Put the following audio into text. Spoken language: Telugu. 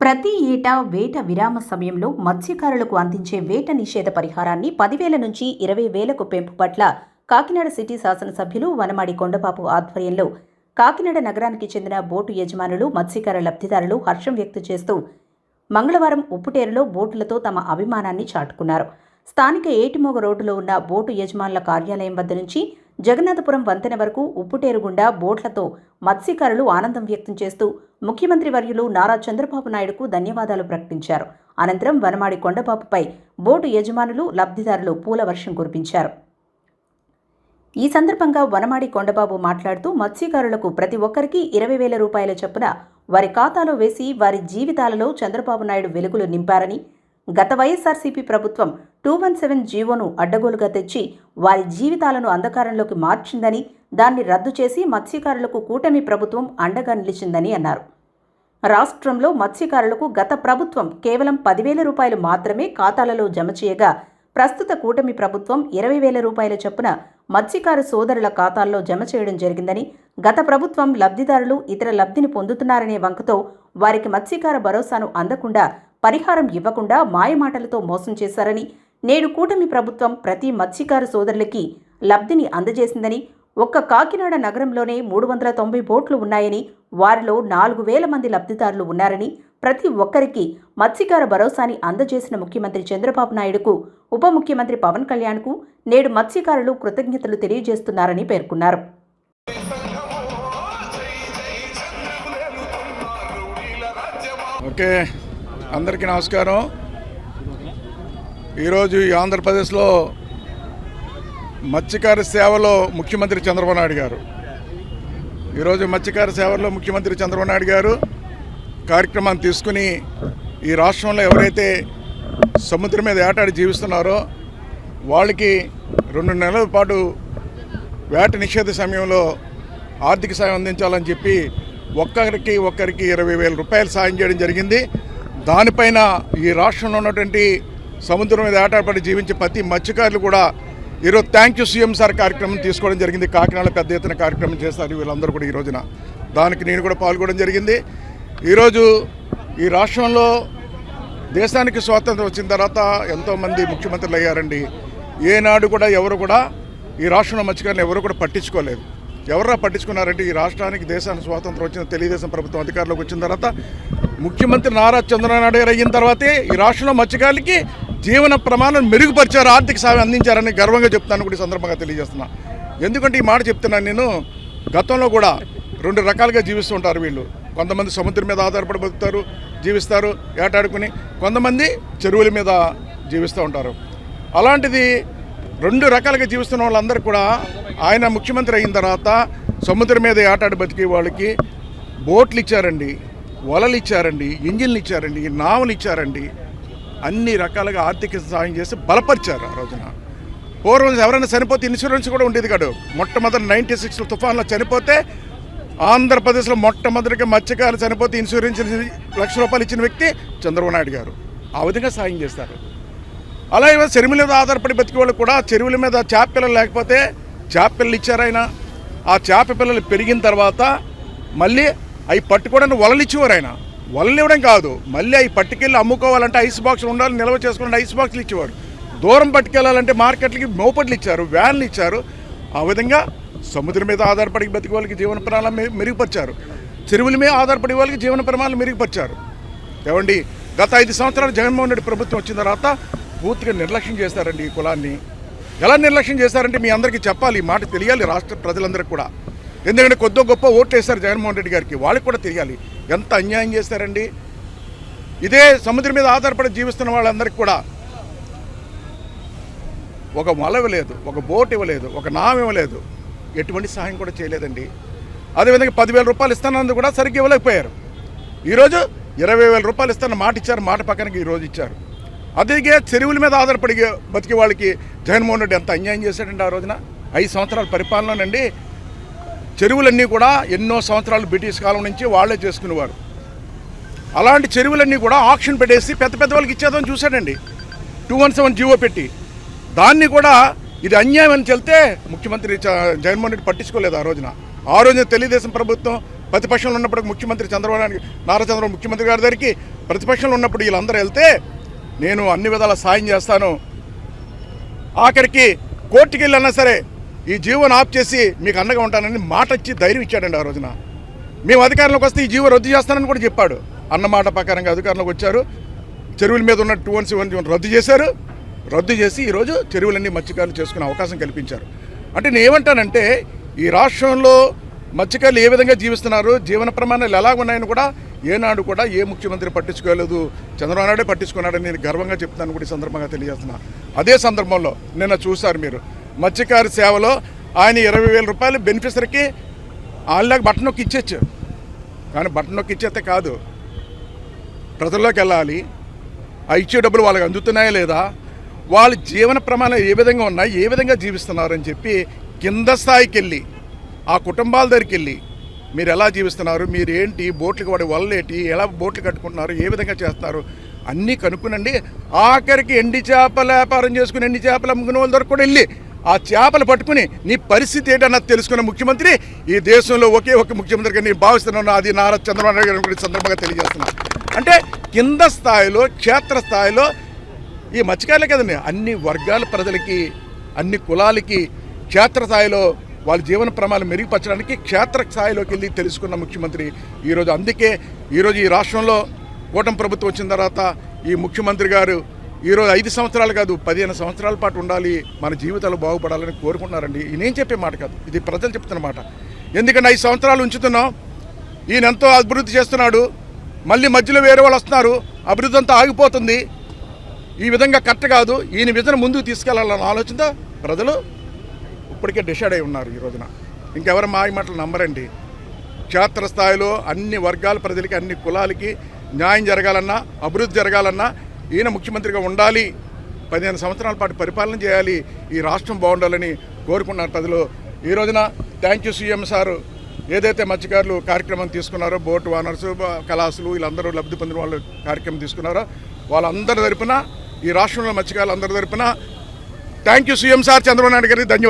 ప్రతి ఏటా వేట విరామ సమయంలో మత్స్యకారులకు అందించే వేట నిషేధ పరిహారాన్ని పదివేల నుంచి ఇరవై వేలకు పెంపు పట్ల కాకినాడ సిటీ శాసనసభ్యులు వనమాడి కొండబాబు ఆధ్వర్యంలో కాకినాడ నగరానికి చెందిన బోటు యజమానులు మత్స్యకార లబ్ధిదారులు హర్షం వ్యక్తం చేస్తూ మంగళవారం ఉప్పుటేరులో బోటులతో తమ అభిమానాన్ని చాటుకున్నారు. స్థానిక ఏటిమోగ రోడ్డులో ఉన్న బోటు యజమానుల కార్యాలయం వద్ద నుంచి జగన్నాథపురం వంతెన వరకు ఉప్పుటేరు గుండా బోట్లతో మత్స్యకారులు ఆనందం వ్యక్తం చేస్తూ ముఖ్యమంత్రి వర్యులు నారా చంద్రబాబు నాయుడుకు ధన్యవాదాలు ప్రకటించారు. అనంతరం వనమాడి కొండబాబుపై బోటు యజమానులు లబ్ధిదారులు పూల వర్షం కురిపించారు. ఈ సందర్భంగా వనమాడి కొండబాబు మాట్లాడుతూ మత్స్యకారులకు ప్రతి ఒక్కరికి ఇరవై వేల రూపాయల చొప్పున వారి ఖాతాలో వేసి వారి జీవితాలలో చంద్రబాబు నాయుడు వెలుగులు నింపారని గత వైఎస్ఆర్సీపీ ప్రభుత్వం టూ వన్ సెవెన్ జీవోను అడ్డగోలుగా తెచ్చి వారి జీవితాలను అంధకారంలోకి మార్చిందని దాన్ని రద్దు చేసి మత్స్యకారులకు కూటమి ప్రభుత్వం అండగా నిలిచిందని అన్నారు. రాష్ట్రంలో మత్స్యకారులకు గత ప్రభుత్వం కేవలం పదివేల రూపాయలు మాత్రమే ఖాతాలలో జమ చేయగా ప్రస్తుత కూటమి ప్రభుత్వం ఇరవై వేల రూపాయల చొప్పున మత్స్యకారు సోదరుల ఖాతాల్లో జమ చేయడం జరిగిందని గత ప్రభుత్వం లబ్ధిదారులు ఇతర లబ్ధిని పొందుతున్నారనే వంకతో వారికి మత్స్యకార భరోసాను అందకుండా పరిహారం ఇవ్వకుండా మాయమాటలతో మోసం చేశారని నేడు కూటమి ప్రభుత్వం ప్రతి మత్స్యకారు సోదరులకి లబ్ధిని అందజేసిందని ఒక్క కాకినాడ నగరంలోనే మూడు వందల తొంభై బోట్లు ఉన్నాయని వారిలో నాలుగు వేల మంది లబ్ధిదారులు ఉన్నారని ప్రతి ఒక్కరికి మత్స్యకార భరోసాని అందజేసిన ముఖ్యమంత్రి చంద్రబాబు నాయుడుకు ఉప ముఖ్యమంత్రి పవన్ కళ్యాణ్కు నేడు మత్స్యకారులు కృతజ్ఞతలు తెలియజేస్తున్నారని పేర్కొన్నారు. ఓకే. అందరికీ నమస్కారం. ఈరోజు ఈ ఆంధ్రప్రదేశ్లో మత్స్యకార సేవలో ముఖ్యమంత్రి చంద్రబాబు నాయుడు గారు. ఈరోజు మత్స్యకార సేవలో ముఖ్యమంత్రి చంద్రబాబు నాయుడు గారు కార్యక్రమాన్ని తీసుకుని ఈ రాష్ట్రంలో ఎవరైతే సముద్రం మీద ఏటాడి జీవిస్తున్నారో వాళ్ళకి రెండు నెలల పాటు వేట నిషేధ సమయంలో ఆర్థిక సాయం అందించాలని చెప్పి ఒక్కరికి ఒక్కరికి ఇరవై వేల రూపాయలు సాయం చేయడం జరిగింది. దానిపైన ఈ రాష్ట్రంలో ఉన్నటువంటి సముద్రం మీద ఆటపడి జీవించే ప్రతి మత్స్యకారులు కూడా ఈరోజు థ్యాంక్ యూ సీఎం సార్ కార్యక్రమం తీసుకోవడం జరిగింది. కాకినాడ పెద్ద ఎత్తున కార్యక్రమం చేస్తారు వీళ్ళందరూ కూడా ఈ రోజున. దానికి నేను కూడా పాల్గొనడం జరిగింది. ఈరోజు ఈ రాష్ట్రంలో దేశానికి స్వాతంత్రం వచ్చిన తర్వాత ఎంతోమంది ముఖ్యమంత్రులు అయ్యారండి. ఏనాడు కూడా ఎవరు కూడా ఈ రాష్ట్రంలో మత్స్యకారులు ఎవరు కూడా పట్టించుకోలేదు. ఎవరా పట్టించుకున్నారంటే ఈ రాష్ట్రానికి దేశానికి స్వాతంత్రం వచ్చిన తెలుగుదేశం ప్రభుత్వం అధికారంలోకి వచ్చిన తర్వాత ముఖ్యమంత్రి నారా చంద్రబాబు గారు అయిన తర్వాతే ఈ రాష్ట్రంలో మత్స్యకారులకి జీవన ప్రమాణం మెరుగుపరిచారు ఆర్థిక సాయం అందించారని గర్వంగా చెప్తాను కూడా ఈ సందర్భంగా తెలియజేస్తున్నా. ఎందుకంటే ఈ మాట చెప్తున్నాను నేను గతంలో కూడా రెండు రకాలుగా జీవిస్తుంటారు వీళ్ళు. కొంతమంది సముద్రం మీద ఆధారపడి బతుకుతారు జీవిస్తారు ఏటాడుకుని కొంతమంది చెరువుల మీద జీవిస్తూ ఉంటారు. అలాంటిది రెండు రకాలుగా జీవిస్తున్న వాళ్ళందరూ కూడా ఆయన ముఖ్యమంత్రి అయిన తర్వాత సముద్రం మీద ఆటాడి బతికే వాళ్ళకి బోట్లు ఇచ్చారండి వలలు ఇచ్చారండి ఇంజిన్లు ఇచ్చారండి నావలు ఇచ్చారండి. అన్ని రకాలుగా ఆర్థిక సాయం చేసి బలపరిచారు ఆ రోజున. పూర్వం ఎవరైనా చనిపోతే ఇన్సూరెన్స్ కూడా ఉండేది కాదు. మొట్టమొదటి నైంటీ సిక్స్లో తుఫాన్లో చనిపోతే ఆంధ్రప్రదేశ్లో మొట్టమొదటిగా మత్స్యకారులు చనిపోతే ఇన్సూరెన్స్ లక్ష రూపాయలు ఇచ్చిన వ్యక్తి చంద్రబాబు నాయుడు గారు. ఆ విధంగా సాయం చేస్తారు. అలాగే చెరువుల మీద ఆధారపడి బతికే వాళ్ళు కూడా చెరువుల మీద చేప పిల్లలు లేకపోతే చేప పిల్లలు ఇచ్చారైనా ఆ చేప పిల్లలు పెరిగిన తర్వాత మళ్ళీ అవి పట్టుకోవడానికి వలలు ఇచ్చేవారు ఆయన. వలలు ఇవ్వడం కాదు మళ్ళీ అవి పట్టుకెళ్ళి అమ్ముకోవాలంటే ఐస్ బాక్స్ ఉండాలి నిల్వ చేసుకోవాలంటే ఐస్ బాక్స్లు ఇచ్చేవారు. దూరం పట్టుకెళ్ళాలంటే మార్కెట్లకి మోపడ్లు ఇచ్చారు వ్యాన్లు ఇచ్చారు. ఆ విధంగా సముద్రం మీద ఆధారపడి బతికే వాళ్ళకి జీవన ప్రమాణాలు మెరుగుపరిచారు. చెరువుల మీద ఆధారపడి వాళ్ళకి జీవన ప్రమాణాలు మెరుగుపరిచారు. ఏమండి గత ఐదు సంవత్సరాలు జగన్మోహన్ రెడ్డి ప్రభుత్వం వచ్చిన తర్వాత పూర్తిగా నిర్లక్ష్యం చేశారండి ఈ కులాన్ని. ఎలా నిర్లక్ష్యం చేశారంటే మీ అందరికీ చెప్పాలి ఈ మాట తెలియాలి రాష్ట్ర ప్రజలందరికీ కూడా. ఎందుకంటే కొద్దో గొప్ప ఓట్లు వేశారు జగన్మోహన్ రెడ్డి గారికి వాళ్ళకి కూడా తెలియాలి. ఎంత అన్యాయం చేశారండి. ఇదే సముద్రం మీద ఆధారపడి జీవిస్తున్న వాళ్ళందరికీ కూడా ఒక మొల ఇవ్వలేదు ఒక బోట్ ఇవ్వలేదు ఒక నామ ఇవ్వలేదు. ఎటువంటి సహాయం కూడా చేయలేదండి. అదేవిధంగా పదివేల రూపాయలు ఇస్తానందుకు కూడా సరిగ్గా ఇవ్వలేకపోయారు. ఈరోజు ఇరవై వేల రూపాయలు ఇస్తాను మాట ఇచ్చారు మాట పక్కనకి ఈరోజు ఇచ్చారు. అదిగే చెరువుల మీద ఆధారపడి బతికే వాళ్ళకి జగన్మోహన్ రెడ్డి ఎంత అన్యాయం చేశాడండి ఆ రోజున? ఐదు సంవత్సరాల పరిపాలననండి. చెరువులన్నీ కూడా ఎన్నో సంవత్సరాలు బ్రిటిష్ కాలం నుంచి వాళ్ళే చేసుకునేవారు. అలాంటి చెరువులన్నీ కూడా ఆక్షన్ పెట్టేసి పెద్ద పెద్ద వాళ్ళకి ఇచ్చేదని చూశాడండి. టూ వన్ సెవెన్ జీవో పెట్టి. దాన్ని కూడా ఇది అన్యాయం అని చెల్తే ముఖ్యమంత్రి జగన్మోహన్ రెడ్డి పట్టించుకోలేదు ఆ రోజున. ఆ రోజున తెలుగుదేశం ప్రభుత్వం ప్రతిపక్షంలో ఉన్నప్పుడు ముఖ్యమంత్రి చంద్రబాబు నాయుడు నారా చంద్రబాబు ముఖ్యమంత్రి గారి దగ్గరికి ప్రతిపక్షంలో ఉన్నప్పుడు వీళ్ళందరూ వెళ్తే నేను అన్ని విధాల సాయం చేస్తాను. ఆఖరికి కోర్టుకి వెళ్ళన్నా సరే ఈ జీవోని ఆఫ్ చేసి మీకు అండగా ఉంటానని మాట ఇచ్చి ధైర్యం ఇచ్చాడండి ఆ రోజున. మేము అధికారంలోకి వస్తే ఈ జీవో రద్దు చేస్తానని కూడా చెప్పాడు. అన్నమాట ప్రకారంగా అధికారంలోకి వచ్చారు. చెరువుల మీద ఉన్న టూ వన్ సెవెన్ రద్దు చేశారు. రద్దు చేసి ఈరోజు చెరువులన్నీ మత్స్యకారులు చేసుకునే అవకాశం కల్పించారు. అంటే నేను ఏమంటానంటే ఈ రాష్ట్రంలో మత్స్యకారులు ఏ విధంగా జీవిస్తున్నారు జీవన ప్రమాణాలు ఎలా ఉన్నాయని కూడా ఏనాడు కూడా ఏ ముఖ్యమంత్రి పట్టించుకోలేదు చంద్రబాబు నాయుడే పట్టించుకున్నాడని నేను గర్వంగా చెప్తాను కూడా ఈ సందర్భంగా తెలియజేస్తున్నా. అదే సందర్భంలో నిన్న చూశారు మీరు మత్స్యకారు సేవలో ఆయన ఇరవై వేల రూపాయలు బెనిఫిషరీకి వాళ్ళకి బట్టన్ నొక్కి ఇచ్చేచ్చు. కానీ బట్టన్ నొక్కి ఇచ్చేస్తే కాదు. ప్రజల్లోకి వెళ్ళాలి. ఆ ఇచ్చే డబ్బులు వాళ్ళకి అందుతున్నాయా లేదా? వాళ్ళ జీవన ప్రమాణాలు ఏ విధంగా ఉన్నాయి ఏ విధంగా జీవిస్తున్నారని చెప్పి కింద స్థాయికి వెళ్ళి ఆ కుటుంబాల దగ్గరికి వెళ్ళి మీరు ఎలా జీవిస్తున్నారు? మీరు ఏంటి? బోట్లకు వాడి వల్లేటి ఎలా బోట్లు కట్టుకుంటున్నారు? ఏ విధంగా చేస్తారు అన్నీ కనుక్కునండి. ఆఖరికి ఎండి చేపల వ్యాపారం చేసుకుని ఎండి చేపలు అమ్ముకునే వాళ్ళ దగ్గర కూడా వెళ్ళి ఆ చేపలు పట్టుకుని నీ పరిస్థితి ఏంటన్నది తెలుసుకున్న ముఖ్యమంత్రి ఈ దేశంలో ఒకే ఒక ముఖ్యమంత్రిగా నేను భావిస్తున్నాను. అది నారా చంద్రబాబు నాయుడు గారిని సందర్భంగా తెలియజేస్తున్నాను. అంటే కింద స్థాయిలో క్షేత్ర స్థాయిలో ఈ మత్స్యకారులే కదండి. అన్ని వర్గాల ప్రజలకి అన్ని కులాలకి క్షేత్ర స్థాయిలో వాళ్ళ జీవన ప్రమాణాలు మెరుగుపరచడానికి క్షేత్ర స్థాయిలోకి వెళ్ళి తెలుసుకున్న ముఖ్యమంత్రి ఈరోజు. అందుకే ఈరోజు ఈ రాష్ట్రంలో కూటమి ప్రభుత్వం వచ్చిన తర్వాత ఈ ముఖ్యమంత్రి గారు ఈరోజు ఐదు సంవత్సరాలు కాదు పదిహేను సంవత్సరాల పాటు ఉండాలి మన జీవితాలు బాగుపడాలని కోరుకుంటున్నారండి. నేను చెప్పే మాట కాదు ఇది ప్రజలు చెప్తున్న మాట. ఎందుకంటే ఐదు సంవత్సరాలు ఉంచుతున్నాం. ఈయన ఎంతో అభివృద్ధి చేస్తున్నాడు. మళ్ళీ మధ్యలో వేరే వాళ్ళు వస్తున్నారు. అభివృద్ధి అంతా ఆగిపోతుంది. ఈ విధంగా కరెక్ట్ కాదు. ఈయన విధంగా ముందుకు తీసుకెళ్ళాలన్న ఆలోచన ప్రజలు ఇప్పటికే డిసైడ్ అయి ఉన్నారు ఈ రోజున. ఇంకెవరు మాయ మాటలు నమ్మరండి. క్షేత్రస్థాయిలో అన్ని వర్గాల ప్రజలకి అన్ని కులాలకి న్యాయం జరగాలన్నా అభివృద్ధి జరగాలన్నా ఈయన ముఖ్యమంత్రిగా ఉండాలి. పదిహేను సంవత్సరాల పాటు పరిపాలన చేయాలి. ఈ రాష్ట్రం బాగుండాలని కోరుకున్నారు ప్రజలు. ఈ రోజున థ్యాంక్ యూ సీఎం సారు. ఏదైతే మత్స్యకారులు కార్యక్రమం తీసుకున్నారో బోట్ వానర్స్ కళాసులు వీళ్ళందరూ లబ్ధి పొందిన వాళ్ళు కార్యక్రమం తీసుకున్నారో వాళ్ళందరి తరపున ఈ రాష్ట్రంలో మత్స్యకారులు అందరి తరపున thank you CM sir Chandrababu Naidu గారికి ధన్యవాదాలు.